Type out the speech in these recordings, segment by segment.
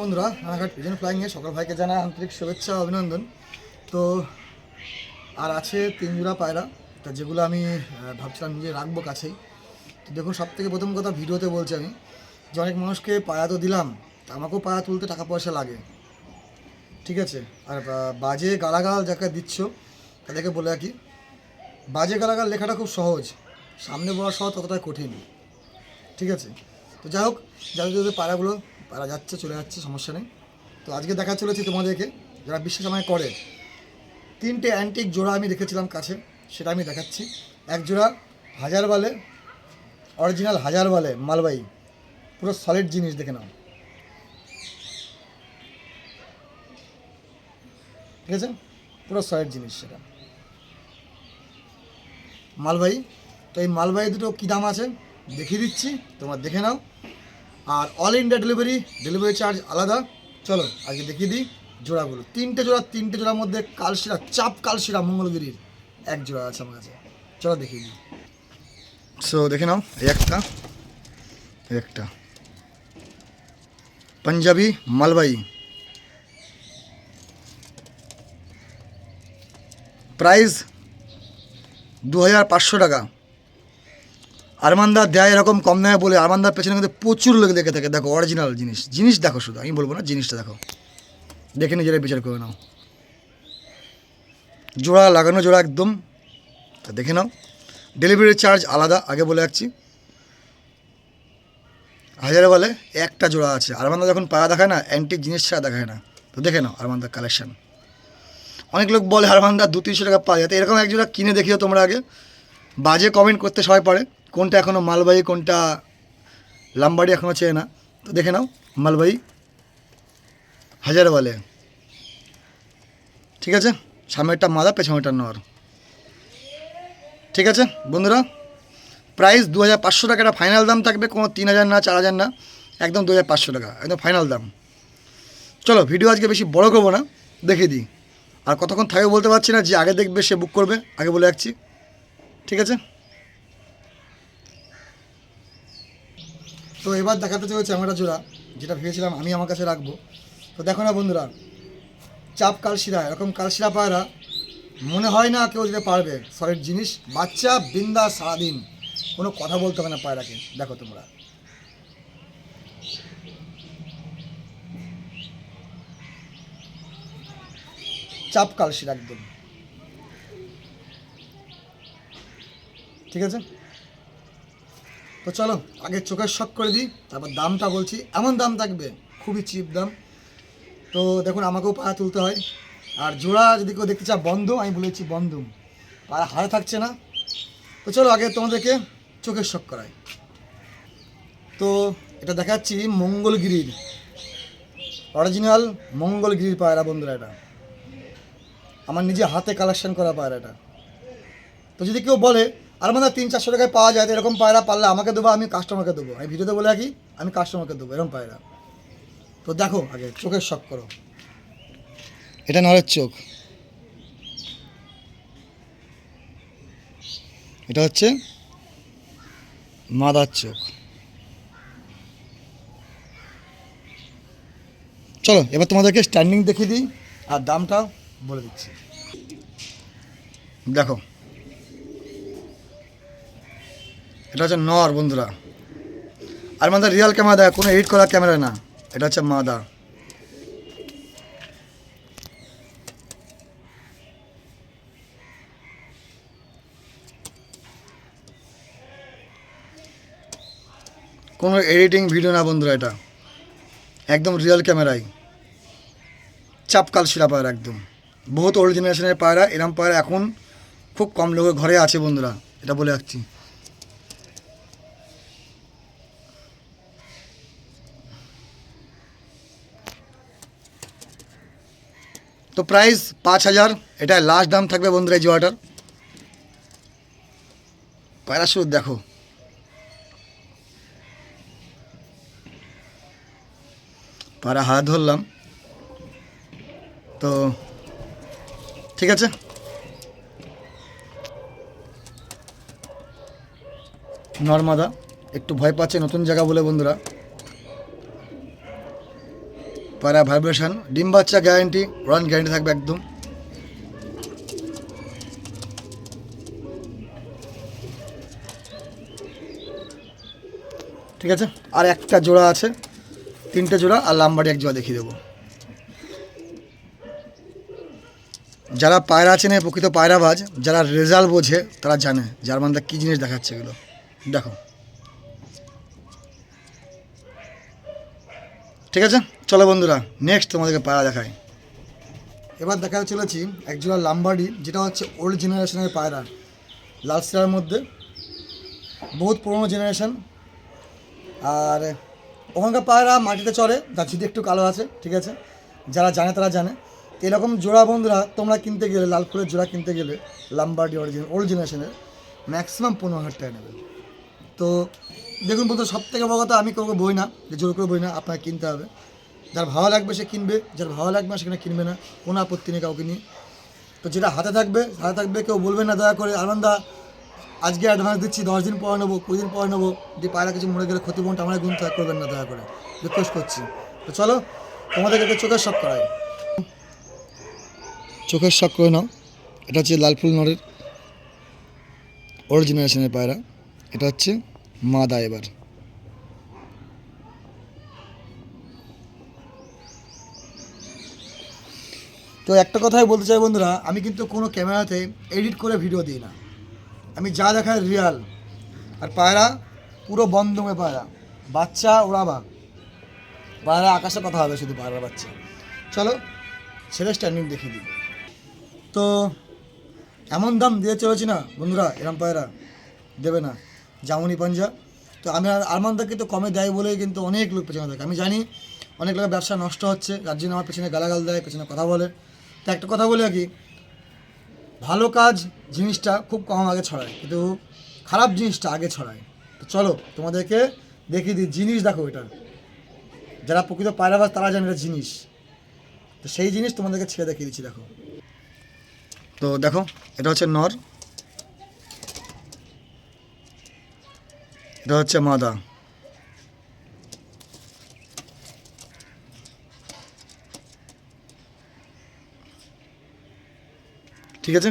বন্ধুরা, রানাঘাট পিজন ফ্লাইংয়ে সকল ভাইকে জানা আন্তরিক শুভেচ্ছা, অভিনন্দন। তো, আর আছে তিন পায়রা, তা যেগুলো আমি ভাবছিলাম নিজে রাখব কাছেই। তো দেখুন সব থেকে প্রথম কথা ভিডিওতে বলছি আমি, যে অনেক মানুষকে পায়া তো দিলাম, তা আমাকেও পায়া তুলতে টাকা পয়সা লাগে। ঠিক আছে? আর বাজে গালাগাল যাকে দিচ্ছ, তাদেরকে বলে রাখি, বাজে গালাগাল লেখাটা খুব সহজ, সামনে বলা সহজ ততটাই কঠিন। ঠিক আছে? তো যাই হোক, যাদের যাদের পাড়াগুলো পাড়া যাচ্ছে, চলে যাচ্ছে, সমস্যা নেই। তো আজকে দেখা চলেছি তোমাদেরকে, যারা বিশ্বাস আমায় করে। তিনটে অ্যান্টিক জোড়া আমি রেখেছিলাম কাছে, সেটা আমি দেখাচ্ছি। এক জোড়া হাজার বালে অরিজিনাল হাজার বালে মালবাই পুরো সলিড জিনিস, দেখে নাও। ঠিক আছে? পুরো সলিড জিনিস সেটা। মালবাহী, তো এই মালবাহী দুটো কী দাম আছে? দেখিয়ে দিচ্ছি, তোমরা দেখে নাও। আর all India delivery delivery charge আলাদা। চলো, আজকে দেখিয়ে দিই জোড়াগুলো। তিনটে জোড়া, তিনটে জোড়ার মধ্যে কালশিরা, চাপ কালশিরা, মঙ্গলগিরির এক জোড়া আছে আমার কাছে। চলো দেখিয়ে দিই। সো দেখে নাও একটা একটা। পাঞ্জাবি মালবাই প্রাইস দু হাজার পাঁচশো টাকা। আরমানদা দেয় এরকম, কম দামে বলে আরমানদার পেছনে কিন্তু প্রচুর লোক দেখে থাকে। দেখো অরিজিনাল জিনিস। জিনিস দেখো শুধু, আমি বলব না, জিনিসটা দেখো। দেখে নিজেরা বিচার করে নাও। জোড়া লাগানো, জোড়া একদম। তা দেখে নাও। ডেলিভারি চার্জ আলাদা, আগে বলে রাখছি। হাজারে বলে একটা জোড়া আছে। আরমানদা যখন পায়া দেখায় না অ্যান্টিক জিনিস ছাড়া দেখায় না। তো দেখে নাও আরমানদার কালেকশান অনেক লোক বলে, আরমানদা দু তিনশো টাকা পাওয়া যায়। তো এরকম এক জোড়া কিনে দেখিও তোমরা আগে। বাজে কমেন্ট করতে সবাই পারে। কোনটা এখনও মালবাহী, কোনটা লাম্বাড়ি এখনও চেয়ে না। তো দেখে নাও, মালবাহী হাজার বলে ঠিক আছে? সামনেরটা মাদা পেছনেরটা নর। ঠিক আছে? বন্ধুরা, প্রাইস দু হাজার পাঁচশো টাকাটা ফাইনাল দাম থাকবে, কোনো তিন হাজার না, চার হাজার না, একদম দু হাজার পাঁচশো টাকা, একদম ফাইনাল দাম। চলো ভিডিও আজকে বেশি বড় করব না, দেখে দিই। আর কতক্ষণ থাকবে বলতে পারছি না, যে আগে দেখবে সে বুক করবে, আগে বলে রাখছি। ঠিক আছে? তো এবার দেখাতে চলেছে আমার জোড়া, যেটা ভেবেছিলাম আমি আমার কাছে রাখব। তো দেখো না বন্ধুরা, চাপ কালশিরা, এরকম কালশিরা পায়রা মনে হয় না কেউ দিতে পারবে। সলিড জিনিস, বাচ্চা বিন্দা সারাদিন। কোনো কথা বলতে হবে না পায়রাকে। দেখো তোমরা। চাপ কালশিরা একদম। ঠিক আছে? তো চলো, আগে চোখের শখ করে দিই, তারপর দামটা বলছি। এমন দাম থাকবে, খুবই চিপ দাম। তো দেখুন, আমাকেও পায়া তুলতে হয়। আর জোড়া যদি কেউ দেখতে চায় বন্ধ আমি বলেছি বন্ধ পায়া হারে থাকছে না। তো চলো, আগে তোমাদেরকে চোখের শখ করাই। তো এটা দেখাচ্ছি মঙ্গলগিরির। অরিজিনাল মঙ্গলগিরির পায়রা বন্ধুরা এটা। আমার নিজে হাতে কালেকশন করা পায়রা এটা। তো যদি কেউ বলে আর মানে তিন চারশো টাকায় পাওয়া যায়, তো এরকম পায়রা পারলে আমাকে দেবো, আমি কাস্টমারকে দেবো। আমি ভিডিওতে বলে রাখি, আমি কাস্টমারকে দেবো, এরকম পায়রা। তো দেখো আগে, চোখের শখ করো। এটা নরের চোখ। এটা হচ্ছে মাদার চোখ। চলো, এবার তোমাদেরকে স্ট্যান্ডিং দেখিয়ে দিই, আর দামটাও বলে দিচ্ছি। দেখো এটা হচ্ছে নর, বন্ধুরা। আর মানে রিয়াল ক্যামেরা দেয় কোনো এডিট করা ক্যামেরা না। এটা হচ্ছে মাদা কোনো এডিটিং ভিডিও না, বন্ধুরা, এটা। একদম রিয়েল ক্যামেরাই চাপকাল শিরা পায়রা, একদম। বহুত ওল্ড জেনারেশনের পায়রা, এরম পায়রা এখন খুব কম লোকের ঘরে আছে, বন্ধুরা। এটা বলে রাখছি। তো প্রাইস পাঁচ হাজার এটা লাস্ট দাম থাকবে বন্ধুরা এই জোয়াটার পায়রা শুধু দেখো। পায়রা হাত ধরলাম। তো ঠিক আছে। নর্মাদা, একটু ভয় পাচ্ছে নতুন জায়গা বলে বন্ধুরা। পায়রা ভাইব্রেশন, ডিম বাচ্চা গ্যারান্টি রান গ্যারান্টি থাকবে একদম। ঠিক আছে? আর একটা জোড়া আছে, তিনটে জোড়া, আর লাম্বারি এক জোড়া দেখিয়ে দেবো। যারা পায়রা চেনে, প্রকৃত পায়রাবাজ যারা রেজাল্ট বোঝে, তারা জানে জার্মানদা কী জিনিস দেখাচ্ছে এগুলো। দেখো। ঠিক আছে? চলো বন্ধুরা নেক্সট তোমাদেরকে পায়রা দেখায় এবার দেখা চলেছি একজোড়া লাম্বাডি, যেটা হচ্ছে ওল্ড জেনারেশনের পায়রা। লাল সিরার মধ্যে, বহুত পুরনো জেনারেশন আর ওখানকার পায়রা মাটিতে চড়ে তার যদি একটু কালো আছে, ঠিক আছে? যারা জানে তারা জানে। এরকম জোড়া বন্ধুরা, তোমরা কিনতে গেলে, লাল ফুলের জোড়া কিনতে গেলে লাম্বার্ডি অরিজিন ওল্ড জেনারেশনের ম্যাক্সিমাম পনেরো হাজার টাকা নেবে। তো দেখুন বলতো সব থেকে বড় কথা আমি কাউকে বই না যে জোর করে বই না, আপনাকে কিনতে হবে। যার ভালো লাগবে সে কিনবে, যার ভালো লাগবে না সেখানে কিনবে না। কোনো আপত্তি নেই কাউকে নিয়ে। তো যেটা হাতে থাকবে হাতে থাকবে, কেউ বলবে না, দয়া করে, আনন্দা, আজকে অ্যাডভান্স দিচ্ছি, দশ দিন পরে নেব, কুড়ি দিন পরে নেব। যে পায়রা কিছু মরে গেলে ক্ষতিপূরণটা আমরা ত্যাগ করবেন না, দয়া করে। রিকোয়েস্ট করছি। তো চলো, তোমাদেরকে একটা চোখের শখ করাই। চোখের শখ করে নাও। এটা হচ্ছে লালফুল নরের ওল্ড জেনারেশনের পায়রা। এটা হচ্ছে মাদা এবার। তো একটা কথাই বলতে চাই বন্ধুরা, আমি কিন্তু কোনো ক্যামেরাতে এডিট করে ভিডিও দিই না। আমি যা দেখাই রিয়াল আর পায়রা পুরো বন্ধ হয়ে পায়রা। বাচ্চা ওড়াবা পায়রা আকাশে কথা হবে শুধু পায়রা বাচ্চা। চলো ছেলে স্ট্যান্ডিং দেখিয়ে দিই। তো এমন দাম দিয়ে চলেছি না বন্ধুরা, এরম পায়রা দেবে না। জামুনি পাঞ্জা। তো আমি আর আরমানদাকে তো কমে দেয় বলেই কিন্তু অনেক লোক পেছনে থাকে। আমি জানি অনেক লোকের ব্যবসা নষ্ট হচ্ছে, যার জন্য আমার পেছনে গালাগাল দেয়, পেছনে কথা বলে। তো একটা কথা বলে কি। ভালো কাজ জিনিসটা খুব কম আগে ছড়ায়, কিন্তু খারাপ জিনিসটা আগে ছড়ায়। তো চলো তোমাদেরকে দেখিয়ে দিই জিনিস দেখো এটা। যারা প্রকৃত পায়রাবাজ তারা জানে এটা জিনিস। তো সেই জিনিস তোমাদেরকে ছেড়ে দেখিয়ে দিচ্ছি, দেখো। তো দেখো, এটা হচ্ছে নর। এটা হচ্ছে মাদা। ঠিক আছে?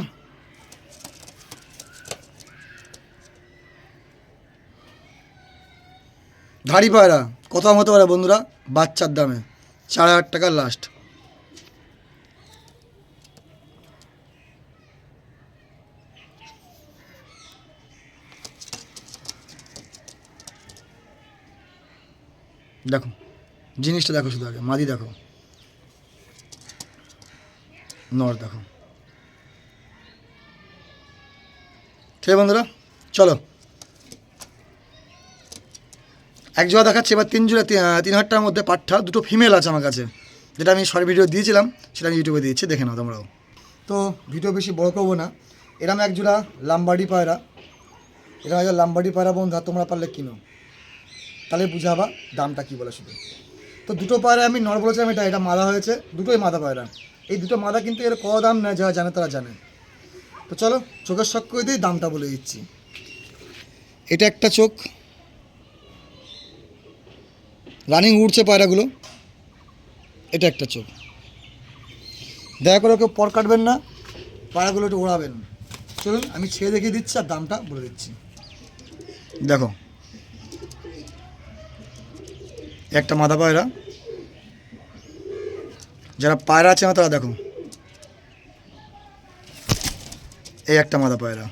ধাড়ি পায়রা কত দাম হতে পারে বন্ধুরা, বাচ্চার দামে, চার হাজার টাকা লাস্ট দেখো, জিনিসটা দেখো শুধু আগে, মাদি দেখো। নর দেখো। ঠিক বন্ধুরা, চলো। এক জোড়া দেখাচ্ছি, এবার তিন জোড়া, তিন হাজার টাকার মধ্যে পাঠা দুটো ফিমেল আছে আমার কাছে। যেটা আমি শর্ট ভিডিও দিয়েছিলাম, সেটা আমি ইউটিউবে দিয়েছি, দেখে নাও তোমরাও। তো ভিডিও বেশি বড় করব না। এরম এক জোড়া লাম্বাডি পায়রা। এরকম এক জোড়া লাম্বাডি পায়রা বন্ধুরা, তোমরা পারলে কিনো। তাহলে বুঝাবা দামটা কী বলে শুধু। তো দুটো পায়রা আমি নর বলেছিলাম এটা এটা মাদা হয়েছে, দুটোই মাদা পায়রা। এই দুটো মাদা কিন্তু এর ক দাম নেয় যারা জানে তারা জানে। তো চলো, চোখের শখ করে দিই, দামটা বলে দিচ্ছি। এটা একটা চোখ। রানিং উঠছে পায়রাগুলো। এটা একটা চোখ। দয়া করে কেউ পর কাটবেন না, পায়রাগুলো একটু ওড়াবেন। চলুন, আমি ছেড়ে দেখিয়ে দিচ্ছি আর দামটা বলে দিচ্ছি। দেখো, একটা মাদা পায়রা। যারা পায়রা আছে না তারা দেখো। এই একটা মাদা পায়রা।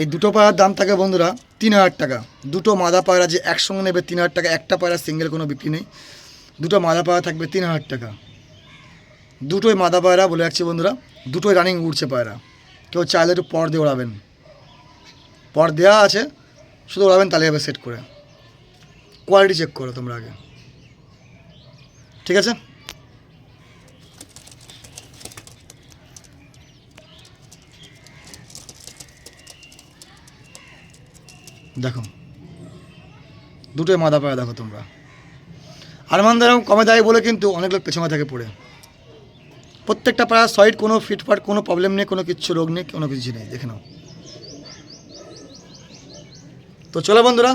এই দুটো পায়রার দাম থাকে বন্ধুরা তিন হাজার টাকা। দুটো মাদা পায়রা যে একসঙ্গে নেবে তিন হাজার টাকা, একটা পায়রা সিঙ্গেল কোনো বিক্রি নেই। দুটো মাদা পায়রা থাকবে তিন হাজার টাকা। দুটোই মাদা পায়রা বলে রাখছি বন্ধুরা, দুটোই রানিং উঠছে পায়রা। কেউ চাইলে একটু পর দিয়ে ওড়াবেন। পর দেওয়া আছে, শুধু ওড়াবেন তাহলে হবে সেট করে। কোয়ালিটি চেক করো তোমরা আগে। ঠিক আছে? দেখো। দুটোই মাদা পায়া, দেখো তোমরা। আরমান এরকম কমে দেয় বলে কিন্তু অনেক লোক পেছনে থাকে পড়ে। প্রত্যেকটা পাড়া সাইড কোনো ফিটফাট কোনো প্রবলেম নেই, কোনো কিচ্ছু রোগ নেই, কোনো কিছু নেই, দেখে নাও। তো চলো বন্ধুরা।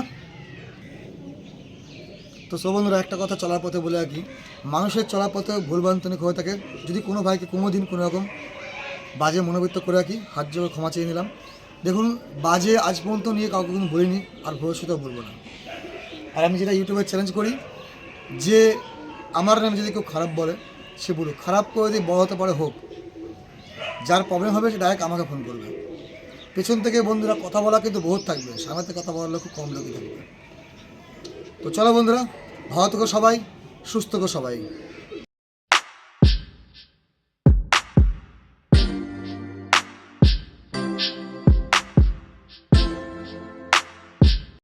তো সব বন্ধুরা, একটা কথা চলার পথে বলে রাখি। মানুষের চলার পথে ভুলভ্রান্তনিক হয়ে থাকে। যদি কোনো ভাইকে কোনো দিন কোনো রকম বাজে মনোবৃত্ত করে রাখি, হাত জোড়ে ক্ষমা চেয়ে নিলাম। দেখুন, বাজে আজ পর্যন্ত নিয়ে কাউকে কোনো বলিনি, আর ভবিষ্যতেও বলব না। আর আমি যেটা ইউটিউবে চ্যালেঞ্জ করি, যে আমার নামে যদি কেউ খারাপ বলে, সে বলুক, খারাপ করে যদি বড় হতে পারে, হোক। যার প্রবলেম হবে, সে ডাইরেক্ট আমাকে ফোন করবে। পেছন থেকে বন্ধুরা কথা বলা কিন্তু বহুত থাকবে, সামনে থেকে কথা বলার খুব কম লোকই থাকবে। তো চলো বন্ধুরা, ভালো থেকো সবাই, সুস্থ থেকো সবাই।